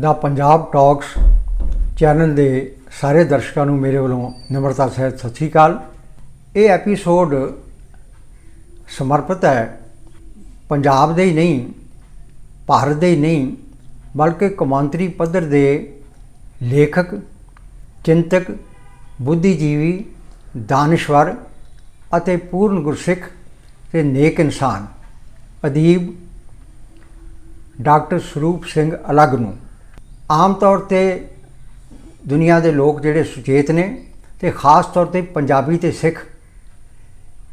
ਦਾ Punjab talks channel ਦੇ ਸਾਰੇ ਦਰਸ਼ਕਾਂ ਨੂੰ ਮੇਰੇ ਵੱਲੋਂ ਨਿਮਰਤਾ ਸਹਿਤ ਸਤਿ ਸ੍ਰੀ ਅਕਾਲ। ਇਹ ਐਪੀਸੋਡ ਸਮਰਪਿਤ ਹੈ। ਪੰਜਾਬ ਦੇ ਹੀ ਨਹੀਂ, ਭਾਰਤ ਦੇ ਹੀ ਨਹੀਂ, ਬਲਕਿ ਕੌਮਾਂਤਰੀ ਪੱਧਰ ਦੇ ਲੇਖਕ, ਚਿੰਤਕ, ਬੁੱਧੀਜੀਵੀ, ਦਾਨਸ਼ਵਰ ਅਤੇ ਪੂਰਨ ਗੁਰਸਿੱਖ ਤੇ ਨੇਕ ਇਨਸਾਨ ਅਦੀਬ ਡਾਕਟਰ ਸਰੂਪ ਸਿੰਘ ਅਲੱਗ ਨੂੰ। ਆਮ ਤੌਰ ਤੇ ਦੁਨੀਆ ਦੇ ਲੋਕ ਜਿਹੜੇ ਸੁਚੇਤ ਨੇ ਤੇ ਖਾਸ ਤੌਰ ਤੇ ਪੰਜਾਬੀ ਤੇ ਸਿੱਖ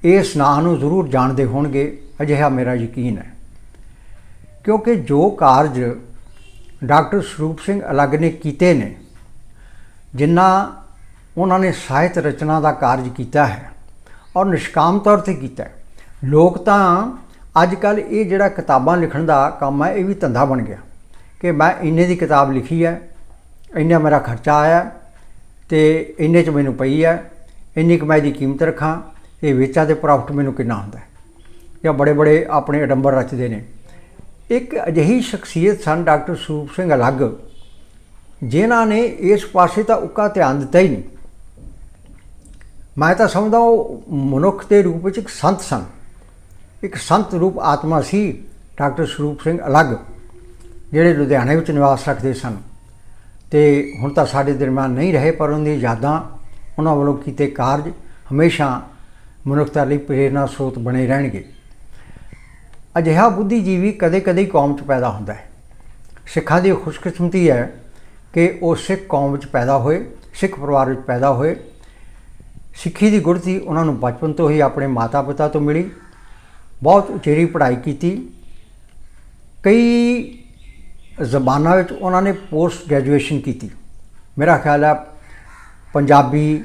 ਇਸ ਨਾਂ ਨੂੰ ਜ਼ਰੂਰ ਜਾਣਦੇ ਹੋਣਗੇ, ਅਜਿਹਾ ਮੇਰਾ ਯਕੀਨ ਹੈ। ਕਿਉਂਕਿ ਜੋ ਕਾਰਜ ਡਾਕਟਰ ਸਰੂਪ ਸਿੰਘ ਅਲੱਗ ਨੇ ਕੀਤੇ ਨੇ, ਜਿੰਨਾ ਉਹਨਾਂ ਨੇ ਸਾਹਿਤ ਰਚਨਾ ਦਾ ਕਾਰਜ ਕੀਤਾ ਹੈ ਔਰ ਨਿਸ਼ਕਾਮ ਤੌਰ ਤੇ ਕੀਤਾ ਲੋਕ ਤਾਂ ਅੱਜ ਕੱਲ ਇਹ ਜਿਹੜਾ ਕਿਤਾਬਾਂ ਲਿਖਣ ਦਾ ਕੰਮ ਹੈ, ਇਹ ਵੀ ਧੰਦਾ ਬਣ ਗਿਆ। ਕਿ ਮੈਂ ਇੰਨੇ ਦੀ ਕਿਤਾਬ ਲਿਖੀ ਹੈ, ਇੰਨਾ ਮੇਰਾ ਖਰਚਾ ਆਇਆ ਤੇ ਇੰਨੇ ਚ ਮੈਨੂੰ ਪਈ ਹੈ, ਇੰਨੀ ਕਮਾਈ ਦੀ ਕੀਮਤ ਰੱਖਾਂ, ਇਹ ਵੇਚਾਂ ਦੇ ਪ੍ਰੋਫਿਟ ਮੈਨੂੰ ਕਿੰਨਾ ਹੁੰਦਾ ਹੈ? ਜਾਂ ਬੜੇ ਬੜੇ ਆਪਣੇ ਅਡੰਬਰ ਰਚਦੇ ਨੇ। ਇੱਕ ਅਜਿਹੀ ਸ਼ਖਸੀਅਤ ਸਨ ਡਾਕਟਰ ਸਰੂਪ ਸਿੰਘ ਅਲੱਗ, ਜਿਨ੍ਹਾਂ ਨੇ ਇਸ ਪਾਸੇ ਤਾਂ ਉੱਕਾ ਧਿਆਨ ਦਿੱਤਾ ਹੀ ਨਹੀਂ। ਮੈਂ ਤਾਂ ਸਮਝਦਾ ਉਹ ਮਨੁੱਖ ਦੇ ਰੂਪ ਵਿੱਚ ਇੱਕ ਸੰਤ ਸਨ। ਇੱਕ ਸੰਤ ਰੂਪ ਆਤਮਾ ਸੀ ਡਾਕਟਰ ਸਰੂਪ ਸਿੰਘ ਅਲੱਗ। ਜਿਹੜੇ ਲੁਧਿਆਣੇ ਵਿੱਚ ਨਿਵਾਸ ਰੱਖਦੇ ਸਨ। ਤੇ ਹੁਣ ਤਾਂ ਸਾਡੇ ਦਰਮਿਆਨ ਨਹੀਂ ਰਹੇ, ਪਰ ਉਹਨਾਂ ਦੀਆਂ ਯਾਦਾਂ, ਉਹਨਾਂ ਵੱਲੋਂ ਕੀਤੇ ਕਾਰਜ ਹਮੇਸ਼ਾ ਮਨੁੱਖਤਾ ਲਈ ਪ੍ਰੇਰਨਾ ਸਰੋਤ ਬਣੇ ਰਹਿਣਗੇ। ਅਜਿਹਾ ਬੁੱਧੀਜੀਵੀ ਕਦੇ-ਕਦੇ ਕੌਮ 'ਚ ਪੈਦਾ ਹੁੰਦਾ ਹੈ। ਸਿੱਖਾਂ ਦੀ ਖੁਸ਼ਕਿਸਮਤੀ ਹੈ ਕਿ ਉਹ ਸਿੱਖ ਕੌਮ ਵਿੱਚ ਪੈਦਾ ਹੋਏ, ਸਿੱਖ ਪਰਿਵਾਰ ਵਿੱਚ ਪੈਦਾ ਹੋਏ। ਸਿੱਖੀ ਦੀ ਗੁੜਤੀ ਉਹਨਾਂ ਨੂੰ ਬਚਪਨ ਤੋਂ ਹੀ ਆਪਣੇ ਮਾਤਾ-ਪਿਤਾ ਤੋਂ ਮਿਲੀ। ਬਹੁਤ ਉਚੇਰੀ ਪੜ੍ਹਾਈ ਕੀਤੀ। ਕਈ ਜ਼ਬਾਨਾਂ ਵਿੱਚ ਉਹਨਾਂ ਨੇ ਪੋਸਟ ਗ੍ਰੈਜੂਏਸ਼ਨ ਕੀਤੀ। ਮੇਰਾ ਖਿਆਲ ਹੈ ਪੰਜਾਬੀ,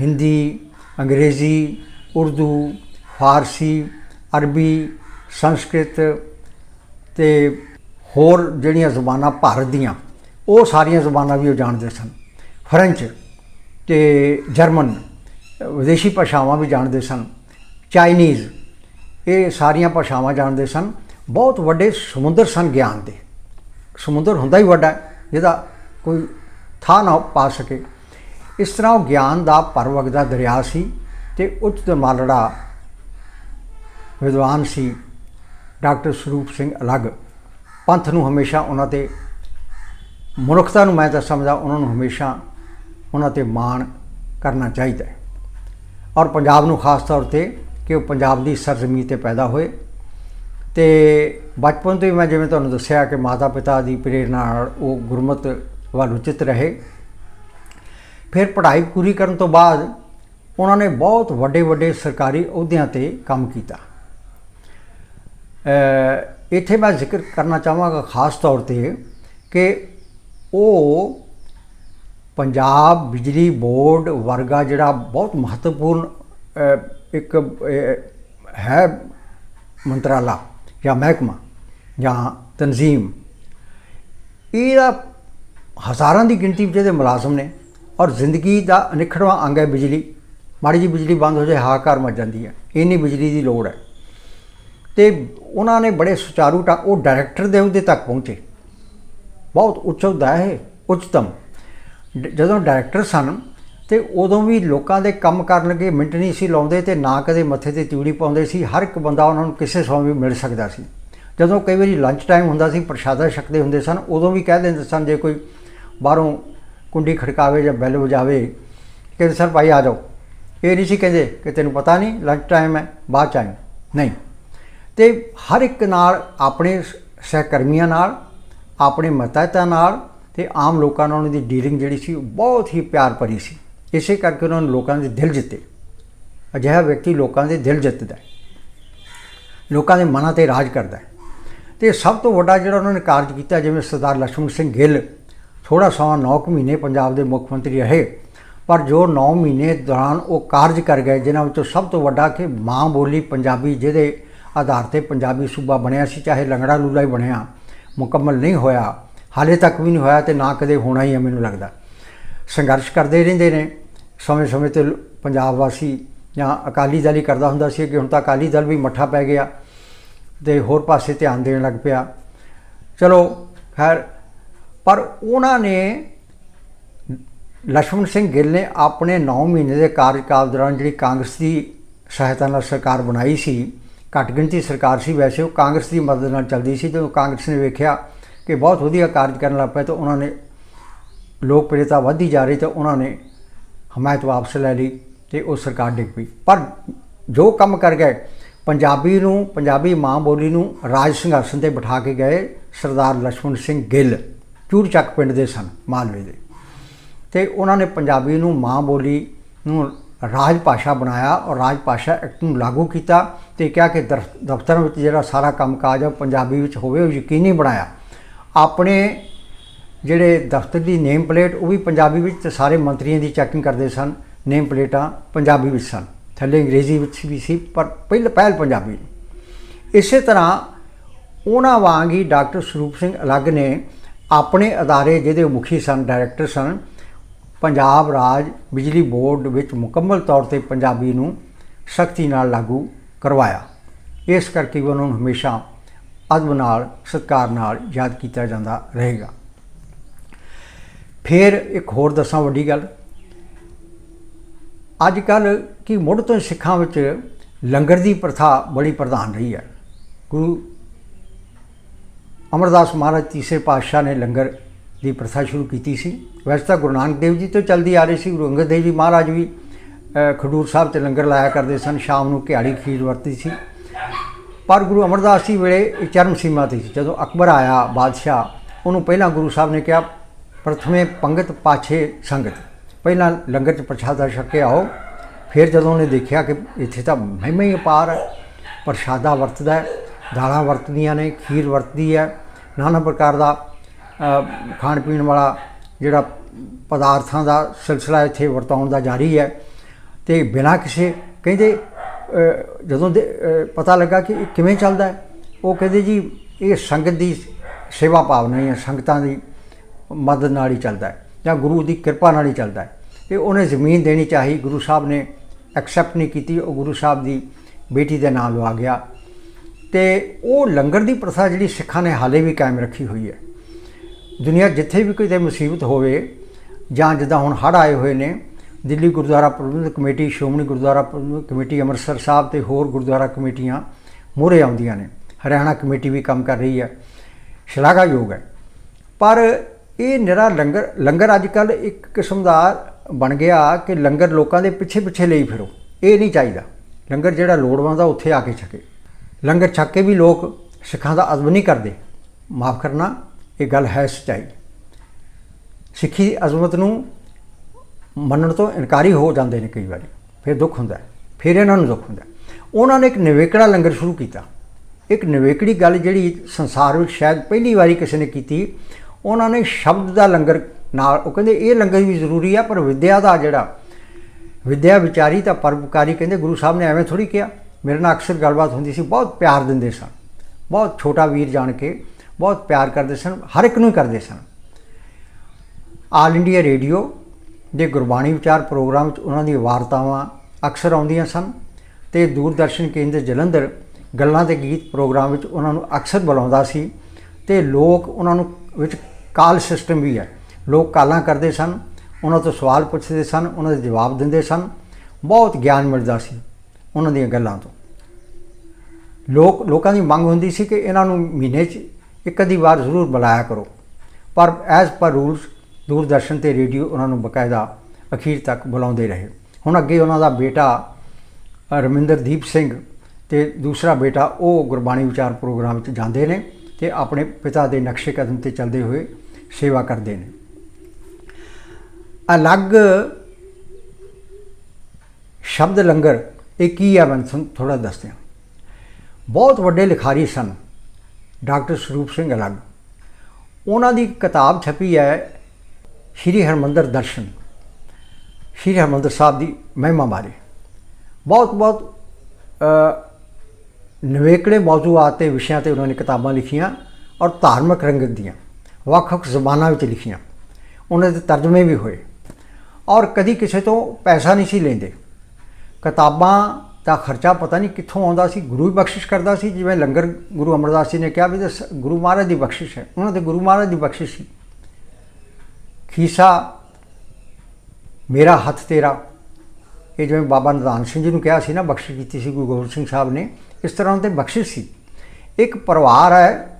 ਹਿੰਦੀ, ਅੰਗਰੇਜ਼ੀ, ਉਰਦੂ, ਫਾਰਸੀ, ਅਰਬੀ, ਸੰਸਕ੍ਰਿਤ ਤੇ ਹੋਰ ਜਿਹੜੀਆਂ ਜ਼ਬਾਨਾਂ ਭਾਰਤ ਦੀਆਂ, ਉਹ ਸਾਰੀਆਂ ਜ਼ਬਾਨਾਂ ਵੀ ਉਹ ਜਾਣਦੇ ਸਨ। ਫ੍ਰੈਂਚ ਤੇ ਜਰਮਨ, ਵਿਦੇਸ਼ੀ ਭਾਸ਼ਾਵਾਂ ਵੀ ਜਾਣਦੇ ਸਨ। ਚਾਈਨੀਜ਼, ਇਹ ਸਾਰੀਆਂ ਭਾਸ਼ਾਵਾਂ ਜਾਣਦੇ ਸਨ। ਬਹੁਤ ਵੱਡੇ ਸਮੁੰਦਰ ਸਨ ਗਿਆਨ ਦੇ। ਸਮੁੰਦਰ ਹੁੰਦਾ ਹੀ ਵੱਡਾ ਜਿਹਦਾ ਕੋਈ ਥਾਂ ਨਾ ਪਾ ਸਕੇ। ਇਸ ਤਰ੍ਹਾਂ ਉਹ ਗਿਆਨ ਦਾ ਭਰ ਵਗਦਾ ਦਰਿਆ ਸੀ ਤੇ ਉੱਚ ਮਾਲੜਾ ਵਿਦਵਾਨ ਸੀ ਡਾਕਟਰ ਸਰੂਪ ਸਿੰਘ ਅਲੱਗ। ਪੰਥ ਨੂੰ ਹਮੇਸ਼ਾ ਉਹਨਾਂ ਤੇ, ਮਨੁੱਖਤਾ ਨੂੰ ਮੈਂ ਤਾਂ ਸਮਝਦਾ ਉਹਨਾਂ ਨੂੰ ਹਮੇਸ਼ਾ ਉਹਨਾਂ ਤੇ ਮਾਣ ਕਰਨਾ ਚਾਹੀਦਾ ਹੈ। ਔਰ ਪੰਜਾਬ ਨੂੰ ਖਾਸ ਤੌਰ ਤੇ ਕਿ ਉਹ ਪੰਜਾਬ ਦੀ ਸਰਜ਼ਮੀਨ ਤੇ ਪੈਦਾ ਹੋਏ। ਤੇ ਬਚਪਨ ਤੋਂ ਹੀ ਮੈਂ ਜਿਵੇਂ ਤੁਹਾਨੂੰ ਦੱਸਿਆ ਕਿ ਮਾਤਾ ਪਿਤਾ ਦੀ ਪ੍ਰੇਰਣਾ ਨਾਲ ਉਹ ਗੁਰਮਤ ਵੱਲ ਉਚਿਤ ਰਹੇ। ਫਿਰ ਪੜ੍ਹਾਈ ਪੂਰੀ ਕਰਨ ਤੋਂ ਬਾਅਦ ਉਹਨਾਂ ਨੇ ਬਹੁਤ ਵੱਡੇ ਵੱਡੇ ਸਰਕਾਰੀ ਅਹੁਦਿਆਂ ਤੇ ਕੰਮ ਕੀਤਾ। ਇੱਥੇ ਮੈਂ ਜ਼ਿਕਰ ਕਰਨਾ ਚਾਹਾਂਗਾ ਖਾਸ ਤੌਰ ਤੇ ਕਿ ਉਹ ਪੰਜਾਬ ਬਿਜਲੀ ਬੋਰਡ ਵਰਗਾ ਜਿਹੜਾ ਬਹੁਤ ਮਹੱਤਵਪੂਰਨ ਇੱਕ ਹੈ ਮੰਤਰਾਲਾ ਜਾਂ ਮਹਿਕਮਾ ਜਾਂ ਤਨਜ਼ੀਮ ਇਹਦਾ ਹਜ਼ਾਰਾਂ ਦੀ ਗਿਣਤੀ ਵਿੱਚ ਇਹਦੇ ਮੁਲਾਜ਼ਮ ਨੇ ਔਰ ਜ਼ਿੰਦਗੀ ਦਾ ਅਨਿਖੜਵਾਂ ਅੰਗ ਹੈ ਬਿਜਲੀ। ਮਾੜੀ ਜੀ ਬਿਜਲੀ ਬੰਦ ਹੋ ਜਾਏ ਹਾਹਾਕਾਰ ਮਚ ਜਾਂਦੀ ਹੈ। ਇੰਨੀ ਬਿਜਲੀ ਦੀ ਲੋੜ ਹੈ। ਤੇ ਉਹਨਾਂ ਨੇ ਬੜੇ ਸੁਚਾਰੂ ਟਾ ਉਹ ਡਾਇਰੈਕਟਰ ਦੇ ਅਹੁਦੇ ਤੱਕ ਪਹੁੰਚੇ। ਬਹੁਤ ਉੱਚ ਅਹੁਦਾ ਹੈ ਇਹ, ਉੱਚਤਮ। ਡ- ਜਦੋਂ ਡਾਇਰੈਕਟਰ ਸਨ ਤੇ ਉਦੋਂ ਵੀ ਲੋਕਾਂ ਦੇ ਕੰਮ ਕਰਨ ਲੱਗੇ ਮਿੰਟ ਨਹੀਂ ਸੀ ਲਾਉਂਦੇ ਤੇ ਨਾ ਕਦੇ ਮੱਥੇ ਤੇ ਤਿਉੜੀ ਪਾਉਂਦੇ ਸੀ। ਹਰ ਇੱਕ ਬੰਦਾ ਉਹਨਾਂ ਨੂੰ ਕਿਸੇ ਸਮੇਂ ਵੀ ਮਿਲ ਸਕਦਾ ਸੀ। ਜਦੋਂ ਕਈ ਵਾਰੀ ਲੰਚ ਟਾਈਮ ਹੁੰਦਾ ਸੀ, ਪ੍ਰਸ਼ਾਦਾ ਛਕਦੇ ਹੁੰਦੇ ਸਨ, ਉਦੋਂ ਵੀ ਕਹਿ ਦਿੰਦੇ ਸਨ, ਜੇ ਕੋਈ ਬਾਹਰੋਂ ਕੁੰਡੀ ਖੜਕਾਵੇ ਜਾਂ ਬੈਲ ਵਜਾਵੇ ਕਿ ਸਰ, ਭਾਈ, ਆ ਜਾਓ। ਇਹ ਨਹੀਂ ਸੀ ਕਹਿੰਦੇ ਕਿ ਤੈਨੂੰ ਪਤਾ ਨਹੀਂ ਲੰਚ ਟਾਈਮ ਹੈ, ਬਾਅਦ ਚ ਆਈ ਨਹੀਂ। ਤੇ ਹਰ ਇੱਕ ਨਾਲ, ਆਪਣੇ ਸ- ਸਹਿਕਰਮੀਆਂ ਨਾਲ, ਆਪਣੇ ਮਤਾਇਤਾਂ ਨਾਲ ਤੇ ਆਮ ਲੋਕਾਂ ਨਾਲ ਉਹਨਾਂ ਦੀ ਡੀਲਿੰਗ ਜਿਹੜੀ ਸੀ, ਉਹ ਬਹੁਤ ਹੀ ਪਿਆਰ ਭਰੀ ਸੀ। ਇਸੇ ਕਰਕੇ ਉਹਨਾਂ ਨੇ ਲੋਕਾਂ ਦੇ ਦਿਲ ਜਿੱਤੇ। ਅਜਿਹਾ ਵਿਅਕਤੀ ਲੋਕਾਂ ਦੇ ਦਿਲ ਜਿੱਤਦਾ ਹੈ। ਲੋਕਾਂ ਦੇ ਮਨਾਂ ਤੇ ਰਾਜ ਕਰਦਾ ਹੈ। ਤੇ ਸਭ ਤੋਂ ਵੱਡਾ ਜਿਹੜਾ ਉਹਨਾਂ ਨੇ ਕਾਰਜ ਕੀਤਾ, ਜਿਵੇਂ ਸਰਦਾਰ ਲక్ష్ਮਣ ਸਿੰਘ ਗਿੱਲ ਥੋੜਾ ਸਮਾਂ 9 ਮਹੀਨੇ ਪੰਜਾਬ ਦੇ ਮੁੱਖ ਮੰਤਰੀ ਰਹੇ, ਪਰ ਜੋ 9 ਮਹੀਨੇ ਦੌਰਾਨ ਉਹ ਕਾਰਜ ਕਰ ਗਏ, ਜਿਨ੍ਹਾਂ ਵਿੱਚੋਂ ਸਭ ਤੋਂ ਵੱਡਾ ਕਿ ਮਾਂ ਬੋਲੀ ਪੰਜਾਬੀ ਜਿਹਦੇ ਆਧਾਰ ਤੇ ਪੰਜਾਬੀ ਸੂਬਾ ਬਣਿਆ ਸੀ, ਚਾਹੇ ਲੰਗੜਾ ਲੂਲਾ ਹੀ ਬਣਿਆ, ਮੁਕੰਮਲ ਨਹੀਂ ਹੋਇਆ, ਹਾਲੇ ਤੱਕ ਵੀ ਨਹੀਂ ਹੋਇਆ ਤੇ ਨਾ ਕਦੇ ਹੋਣਾ ਹੀ ਹੈ, ਮੈਨੂੰ ਲੱਗਦਾ। ਸੰਘਰਸ਼ ਕਰਦੇ ਰਹਿੰਦੇ ਨੇ। ਸਮੇਂ-ਸਮੇਂ ਤੇ ਪੰਜਾਬ ਵਾਸੀ ਜਾਂ ਅਕਾਲੀ ਦਲ ਹੀ ਕਰਦਾ ਹੁੰਦਾ ਸੀ ਕਿ ਹੁਣ ਤਾਂ ਅਕਾਲੀ ਦਲ ਵੀ ਮੱਠਾ ਪੈ ਗਿਆ ਤੇ ਹੋਰ ਪਾਸੇ ਧਿਆਨ ਦੇਣ ਲੱਗ ਪਿਆ। ਚਲੋ, ਖੈਰ, ਪਰ ਉਹਨਾਂ ਨੇ ਲక్ష్మణ ਸਿੰਘ ਗਿੱਲ ਨੇ ਆਪਣੇ 9 ਮਹੀਨੇ ਦੇ ਕਾਰਜਕਾਲ ਦੌਰਾਨ ਜਿਹੜੀ ਕਾਂਗਰਸ ਦੀ ਸਹਾਇਤਾ ਨਾਲ ਸਰਕਾਰ ਬਣਾਈ ਸੀ, ਘੱਟ ਗਿਣਤੀ ਸਰਕਾਰ ਸੀ ਵੈਸੇ, ਉਹ ਕਾਂਗਰਸ ਦੀ ਮਦਦ ਨਾਲ ਚੱਲਦੀ ਸੀ ਜਦੋਂ ਕਾਂਗਰਸ ਨੇ ਵੇਖਿਆ ਕਿ ਬਹੁਤ ਵਧੀਆ ਕਾਰਜ ਕਰਨ ਲੱਗ ਪਏ ਤਾਂ ਉਹਨਾਂ ਨੇ ਲੋਕ ਪ੍ਰੇਤਾ ਵਧਦੀ ਜਾ ਰਹੀ ਤਾਂ ਉਹਨਾਂ ਨੇ ਹਮਾਇਤ ਵਾਪਸ ਲੈ ਲਈ ਤੇ ਉਹ ਸਰਕਾਰ ਡਿੱਗ ਪਈ। ਪਰ ਜੋ ਕੰਮ ਕਰ ਗਏ, ਪੰਜਾਬੀ ਨੂੰ, ਪੰਜਾਬੀ ਮਾਂ ਬੋਲੀ ਨੂੰ ਰਾਜ ਸੰਘਰਸ਼ਣ ਤੇ ਬਿਠਾ ਕੇ ਗਏ ਸਰਦਾਰ ਲక్ష్మణ ਸਿੰਘ ਗਿੱਲ, ਚੂਰਚੱਕ ਪਿੰਡ ਦੇ ਸਨ, ਮਾਲਵੇ ਦੇ। ਤੇ ਉਹਨਾਂ ਨੇ ਪੰਜਾਬੀ ਨੂੰ ਮਾਂ ਬੋਲੀ ਨੂੰ ਰਾਜ ਭਾਸ਼ਾ ਬਣਾਇਆ ਔਰ ਰਾਜ ਭਾਸ਼ਾ ਐਕਟ ਨੂੰ ਲਾਗੂ ਕੀਤਾ ਤੇ ਕਿਹਾ ਕਿ ਦਫ਼ਤਰਾਂ ਵਿੱਚ ਜਿਹੜਾ ਸਾਰਾ ਕੰਮ ਕਾਜ ਹੈ ਪੰਜਾਬੀ ਵਿੱਚ ਹੋਵੇ, ਉਹ ਯਕੀਨੀ ਬਣਾਇਆ। ਆਪਣੇ ਜਿਹੜੇ ਦਫ਼ਤਰ ਦੀ ਨੇਮ ਪਲੇਟ ਉਹ ਵੀ ਪੰਜਾਬੀ ਵਿੱਚ ਤੇ ਸਾਰੇ ਮੰਤਰੀਆਂ ਦੀ ਚੈਕਿੰਗ ਕਰਦੇ ਸਨ। ਨੇਮ ਪਲੇਟਾਂ ਪੰਜਾਬੀ ਵਿੱਚ ਸਨ। ਥੱਲੇ ਅੰਗਰੇਜ਼ੀ ਵਿੱਚ ਵੀ ਸੀ, ਪਰ ਪਹਿਲ ਪਹਿਲ ਪੰਜਾਬੀ। ਇਸੇ ਤਰ੍ਹਾਂ ਉਹਨਾਂ ਵਾਂਗ ਹੀ ਡਾਕਟਰ ਸਰੂਪ ਸਿੰਘ ਅਲੱਗ ਨੇ ਆਪਣੇ ਅਦਾਰੇ ਜਿਹਦੇ ਮੁਖੀ ਸਨ ਡਾਇਰੈਕਟਰ ਸਨ, ਪੰਜਾਬ ਰਾਜ ਬਿਜਲੀ ਬੋਰਡ ਵਿੱਚ ਮੁਕੰਮਲ ਤੌਰ ਤੇ ਪੰਜਾਬੀ ਨੂੰ ਸਖਤੀ ਨਾਲ ਲਾਗੂ ਕਰਵਾਇਆ। ਇਸ ਕਰਕੇ ਵੀ ਉਹਨਾਂ ਨੂੰ ਹਮੇਸ਼ਾ ਅਦਬ ਨਾਲ, ਸਤਿਕਾਰ ਨਾਲ ਯਾਦ ਕੀਤਾ ਜਾਂਦਾ ਰਹੇਗਾ। ਫਿਰ ਇੱਕ ਹੋਰ ਦੱਸਾਂ ਵੱਡੀ ਗੱਲ। ਅੱਜ ਕੱਲ ਕੀ ਮੁੱਢ ਤੋਂ ਸਿੱਖਾਂ ਵਿੱਚ ਲੰਗਰ ਦੀ ਪ੍ਰਥਾ ਬੜੀ ਪ੍ਰਧਾਨ ਰਹੀ ਹੈ। ਗੁਰੂ ਅਮਰਦਾਸ ਮਹਾਰਾਜ ਤੀਸਰੇ ਪਾਤਸ਼ਾਹ ਨੇ ਲੰਗਰ ਦੀ ਪ੍ਰਥਾ ਸ਼ੁਰੂ ਕੀਤੀ ਸੀ। ਵੈਸੇ ਤਾਂ ਗੁਰੂ ਨਾਨਕ ਦੇਵ ਜੀ ਤੋਂ ਚੱਲਦੀ ਆ ਰਹੀ ਸੀ, ਗੁਰੂ ਅੰਗਦ ਦੇਵ ਜੀ ਮਹਾਰਾਜ ਵੀ ਖਡੂਰ ਸਾਹਿਬ ਤੇ ਲੰਗਰ ਲਾਇਆ ਕਰਦੇ ਸਨ, ਸ਼ਾਮ ਨੂੰ ਘਿਆੜੀ ਖੀਰ ਵਰਤੀ ਸੀ। ਪਰ ਗੁਰੂ ਅਮਰਦਾਸ ਜੀ ਵੇਲੇ ਇਹ ਚਰਮ ਸੀਮਾ ਤੇ ਸੀ। ਜਦੋਂ ਅਕਬਰ ਆਇਆ ਬਾਦਸ਼ਾਹ, ਉਹਨੂੰ ਪਹਿਲਾਂ ਗੁਰੂ ਸਾਹਿਬ ਨੇ ਕਿਹਾ ਪ੍ਰਥਮੇ ਪੰਗਤ ਪਾਛੇ ਸੰਗਤ। ਪਹਿਲਾਂ ਲੰਗਰ ਚ ਪ੍ਰਸ਼ਾਦਾ ਛਕ ਕੇ ਆਓ, ਫਿਰ ਜਦੋਂ ਉਹਨੇ ਦੇਖਿਆ ਕਿ ਇੱਥੇ ਤਾਂ ਮਹਿਮਾ ਹੀ ਅਪਾਰ ਹੈ, ਪ੍ਰਸ਼ਾਦਾ ਵਰਤਦਾ ਹੈ, ਦਾਲਾਂ ਵਰਤਦੀਆਂ ਨੇ, ਖੀਰ ਵਰਤਦੀ ਹੈ, ਨਾਨਾ ਪ੍ਰਕਾਰ ਦਾ ਖਾਣ ਪੀਣ ਵਾਲਾ ਜਿਹੜਾ ਪਦਾਰਥਾਂ ਦਾ ਸਿਲਸਿਲਾ ਇੱਥੇ ਵਰਤਾਉਣ ਦਾ ਜਾਰੀ ਹੈ। ਤੇ ਬਿਨਾਂ ਕਿਸੇ ਕਹਿੰਦੇ ਜਦੋਂ ਦੇ ਪਤਾ ਲੱਗਾ ਕਿ ਇਹ ਕਿਵੇਂ ਚੱਲਦਾ ਉਹ ਕਹਿੰਦੇ ਜੀ, ਇਹ ਸੰਗਤ ਦੀ ਸੇਵਾ ਭਾਵਨਾ ਹੈ ਸੰਗਤਾਂ ਦੀ ਮਦਦ ਨਾਲ ਹੀ ਚੱਲਦਾ ਹੈ, ਜਾਂ ਗੁਰੂ ਦੀ ਕਿਰਪਾ ਨਾਲ ਹੀ ਚੱਲਦਾ ਹੈ। ਤੇ ਉਹਨੇ ਜ਼ਮੀਨ ਦੇਣੀ ਚਾਹੀ, ਗੁਰੂ ਸਾਹਿਬ ਨੇ ਐਕਸੈਪਟ ਨਹੀਂ ਕੀਤੀ, ਉਹ ਗੁਰੂ ਸਾਹਿਬ ਦੀ ਬੇਟੀ ਦੇ ਨਾਮ ਲਵਾ ਗਿਆ। ਤੇ ਉਹ ਲੰਗਰ ਦੀ ਪ੍ਰਥਾ ਜਿਹੜੀ ਸਿੱਖਾਂ ਨੇ ਹਾਲੇ ਵੀ ਕਾਇਮ ਰੱਖੀ ਹੋਈ ਹੈ। ਦੁਨੀਆ ਜਿੱਥੇ ਵੀ ਕੋਈ ਤੇ ਮੁਸੀਬਤ ਹੋਵੇ, ਜਾਂ ਜਿੱਦਾਂ ਹੁਣ ਹੜ੍ਹ ਆਏ ਹੋਏ ਨੇ, ਦਿੱਲੀ ਗੁਰਦੁਆਰਾ ਪ੍ਰਬੰਧਕ ਕਮੇਟੀ, ਸ਼੍ਰੋਮਣੀ ਗੁਰਦੁਆਰਾ ਪ੍ਰਬੰਧਕ ਕਮੇਟੀ, ਅੰਮ੍ਰਿਤਸਰ ਸਾਹਿਬ ਤੇ ਹੋਰ ਗੁਰਦੁਆਰਾ ਕਮੇਟੀਆਂ ਮੂਹਰੇ ਆਉਂਦੀਆਂ ਨੇ। ਹਰਿਆਣਾ ਕਮੇਟੀ ਵੀ ਕੰਮ ਕਰ ਰਹੀ ਹੈ। ਸ਼ਲਾਘਾਯੋਗ ਹੈ। ਪਰ ਇਹ ਨਿਰਾ ਲੰਗਰ ਲੰਗਰ ਅੱਜ ਕੱਲ ਇੱਕ ਕਿਸਮ ਦਾ ਬਣ ਗਿਆ ਕਿ ਲੰਗਰ ਲੋਕਾਂ ਦੇ ਪਿੱਛੇ ਪਿੱਛੇ ਲਈ ਫਿਰੋ। ਇਹ ਨਹੀਂ ਚਾਹੀਦਾ। ਲੰਗਰ ਜਿਹੜਾ ਲੋੜਵੰਦ ਆ, ਉੱਥੇ ਆ ਕੇ ਛਕੇ। ਲੰਗਰ ਛੱਕ ਕੇ ਵੀ ਲੋਕ ਸਿੱਖਾਂ ਦਾ ਅਦਬ ਨਹੀਂ ਕਰਦੇ। ਮਾਫ ਕਰਨਾ, ਇਹ ਗੱਲ ਹੈ ਸੱਚਾਈ। ਸਿੱਖੀ ਦੀ ਅਜ਼ਮਤ ਨੂੰ ਮੰਨਣ ਤੋਂ ਇਨਕਾਰੀ ਹੋ ਜਾਂਦੇ ਨੇ ਕਈ ਵਾਰੀ। ਫਿਰ ਦੁੱਖ ਹੁੰਦਾ ਫਿਰ ਇਹਨਾਂ ਨੂੰ ਦੁੱਖ ਹੁੰਦਾ ਉਹਨਾਂ ਨੇ ਇੱਕ ਨਿਵੇਕੜਾ ਲੰਗਰ ਸ਼ੁਰੂ ਕੀਤਾ। ਇੱਕ ਨਿਵੇਕੜੀ ਗੱਲ ਜਿਹੜੀ ਸੰਸਾਰ ਵਿੱਚ ਸ਼ਾਇਦ ਪਹਿਲੀ ਵਾਰੀ ਕਿਸੇ ਨੇ ਕੀਤੀ ਉਹਨਾਂ ਨੇ ਸ਼ਬਦ ਦਾ ਲੰਗਰ ਨਾਲ, ਉਹ ਕਹਿੰਦੇ ਇਹ ਲੰਗਰ ਵੀ ਜ਼ਰੂਰੀ ਆ, ਪਰ ਵਿਦਿਆ ਦਾ ਜਿਹੜਾ, ਵਿਦਿਆ ਵਿਚਾਰੀ ਤਾਂ ਪਰਉਪਕਾਰੀ ਕਹਿੰਦੇ, ਗੁਰੂ ਸਾਹਿਬ ਨੇ ਐਵੇਂ ਥੋੜੀ ਕਿਹਾ। ਮੇਰੇ ਨਾਲ ਅਕਸਰ ਗੱਲਬਾਤ ਹੁੰਦੀ ਸੀ, ਬਹੁਤ ਪਿਆਰ ਦਿੰਦੇ ਸਨ। ਬਹੁਤ ਛੋਟਾ ਵੀਰ ਜਾਣ ਕੇ ਬਹੁਤ ਪਿਆਰ ਕਰਦੇ ਸਨ, ਹਰ ਇੱਕ ਨੂੰ ਹੀ ਕਰਦੇ ਸਨ। ਆਲ ਇੰਡੀਆ ਰੇਡੀਓ ਦੇ ਗੁਰਬਾਣੀ ਵਿਚਾਰ ਪ੍ਰੋਗਰਾਮ ਵਿੱਚ ਉਹਨਾਂ ਦੀਆਂ ਵਾਰਤਾਵਾਂ ਅਕਸਰ ਆਉਂਦੀਆਂ ਸਨ ਤੇ ਦੂਰਦਰਸ਼ਨ ਕੇਂਦਰ ਜਲੰਧਰ ਗੱਲਾਂ ਤੇ ਗੀਤ ਪ੍ਰੋਗਰਾਮ ਵਿੱਚ ਉਹਨਾਂ ਨੂੰ ਅਕਸਰ ਬੁਲਾਉਂਦਾ ਸੀ ਤੇ ਲੋਕ ਉਹਨਾਂ ਨੂੰ ਵਿੱਚ ਕਾਲ ਸਿਸਟਮ ਵੀ ਹੈ। ਲੋਕ ਕਾਲਾਂ ਕਰਦੇ ਸਨ ਉਹਨਾਂ ਤੋਂ ਸਵਾਲ ਪੁੱਛਦੇ ਸਨ ਉਹਨਾਂ ਦੇ ਜਵਾਬ ਦਿੰਦੇ ਸਨ। ਬਹੁਤ ਗਿਆਨ ਮਿਲਦਾ ਸੀ ਉਹਨਾਂ ਦੀਆਂ ਗੱਲਾਂ ਤੋਂ। ਲੋਕ ਲੋਕਾਂ ਦੀ ਮੰਗ ਹੁੰਦੀ ਸੀ ਕਿ ਇਹਨਾਂ ਨੂੰ ਮਹੀਨੇ 'ਚ ਇੱਕ ਅੱਧੀ ਵਾਰ ਜ਼ਰੂਰ ਬੁਲਾਇਆ ਕਰੋ। ਪਰ ਐਜ਼ ਪਰ ਰੂਲਸ ਦੂਰਦਰਸ਼ਨ ਤੇ ਰੇਡੀਓ ਉਹਨਾਂ ਨੂੰ ਬਕਾਇਦਾ ਅਖੀਰ ਤੱਕ ਬੁਲਾਉਂਦੇ ਰਹੇ। ਹੁਣ ਅੱਗੇ ਉਹਨਾਂ ਦਾ ਬੇਟਾ ਅ, ਰਮਿੰਦਰਦੀਪ ਸਿੰਘ ਤੇ ਦੂਸਰਾ ਬੇਟਾ ਉਹ ਗੁਰਬਾਣੀ ਵਿਚਾਰ ਪ੍ਰੋਗਰਾਮ 'ਚ ਜਾਂਦੇ ਨੇ। ਤੇ ਆਪਣੇ ਪਿਤਾ ਦੇ ਨਕਸ਼ੇ ਕਦਮ ਤੇ ਚੱਲਦੇ ਹੋਏ ਸੇਵਾ ਕਰਦੇ ਨੇ। ਅਲੱਗ ਸ਼ਬਦ ਲੰਗਰ, ਇਹ ਕੀ ਹੈ ਮੈਂ ਤੁਹਾਨੂੰ ਥੋੜਾ ਦੱਸਦੇ ਹਾਂ ਬਹੁਤ ਵੱਡੇ ਲਿਖਾਰੀ ਸਨ, ਡਾਕਟਰ ਸਰੂਪ ਸਿੰਘ ਅਲੱਗ। ਉਹਨਾਂ ਦੀ ਕਿਤਾਬ ਛਪੀ ਹੈ ਸ਼੍ਰੀ ਹਰਮੰਦਰ ਦਰਸ਼ਨ, ਸ਼੍ਰੀ ਹਰਮੰਦਰ ਸਾਹਿਬ ਦੀ ਮਹਿਮਾ ਬਾਰੇ। ਬਹੁਤ ਬਹੁਤ ਅ, ਨਿਵੇਕਲੇ ਮੌਜੂਆਤ ਤੇ ਵਿਸ਼ਿਆਂ ਤੇ ਉਹਨਾਂ ਨੇ ਕਿਤਾਬਾਂ ਲਿਖੀਆਂ ਔਰ ਧਾਰਮਿਕ ਰੰਗਤ ਦੀਆਂ ਵੱਖ-ਵੱਖ ਜ਼ਬਾਨਾਂ ਵਿੱਚ ਲਿਖੀਆਂ। ਉਹਨਾਂ ਦੇ ਤਰਜਮੇ ਵੀ ਹੋਏ ਔਰ ਕਦੀ ਕਿਸੇ ਤੋਂ ਪੈਸਾ ਨਹੀਂ ਸੀ ਲੈਂਦੇ। ਕਿਤਾਬਾਂ ਦਾ ਖਰਚਾ ਪਤਾ ਨਹੀਂ ਕਿੱਥੋਂ ਆਉਂਦਾ ਸੀ ਗੁਰੂ ਹੀ ਬਖਸ਼ਿਸ਼ ਕਰਦਾ ਸੀ ਜਿਵੇਂ ਲੰਗਰ ਗੁਰੂ ਅਮਰਦਾਸ ਜੀ ਨੇ ਕਿਹਾ ਵੀ ਇਹ ਸ- ਗੁਰੂ ਮਹਾਰਾਜ ਦੀ ਬਖਸ਼ਿਸ਼ ਹੈ ਉਹਨਾਂ ਦੇ ਗੁਰੂ ਮਹਾਰਾਜ ਦੀ ਬਖਸ਼ਿਸ਼ ਸੀ। ਖੀਸਾ ਮੇਰਾ ਹੱਥ ਤੇਰਾ ਇਹ ਜਿਵੇਂ ਬਾਬਾ ਨਿਧਾਨ ਸਿੰਘ ਜੀ ਨੂੰ ਕਿਹਾ ਸੀ ਨਾ ਬਖਸ਼ਿਸ਼ ਕੀਤੀ ਸੀ ਗੁਰੂ ਗੋਬਿੰਦ ਸਿੰਘ ਸਾਹਿਬ ਨੇ। ਇਸ ਤਰ੍ਹਾਂ ਤੇ ਬਖਸ਼ਿਸ਼ ਸੀ। ਇੱਕ ਪਰਿਵਾਰ ਹੈ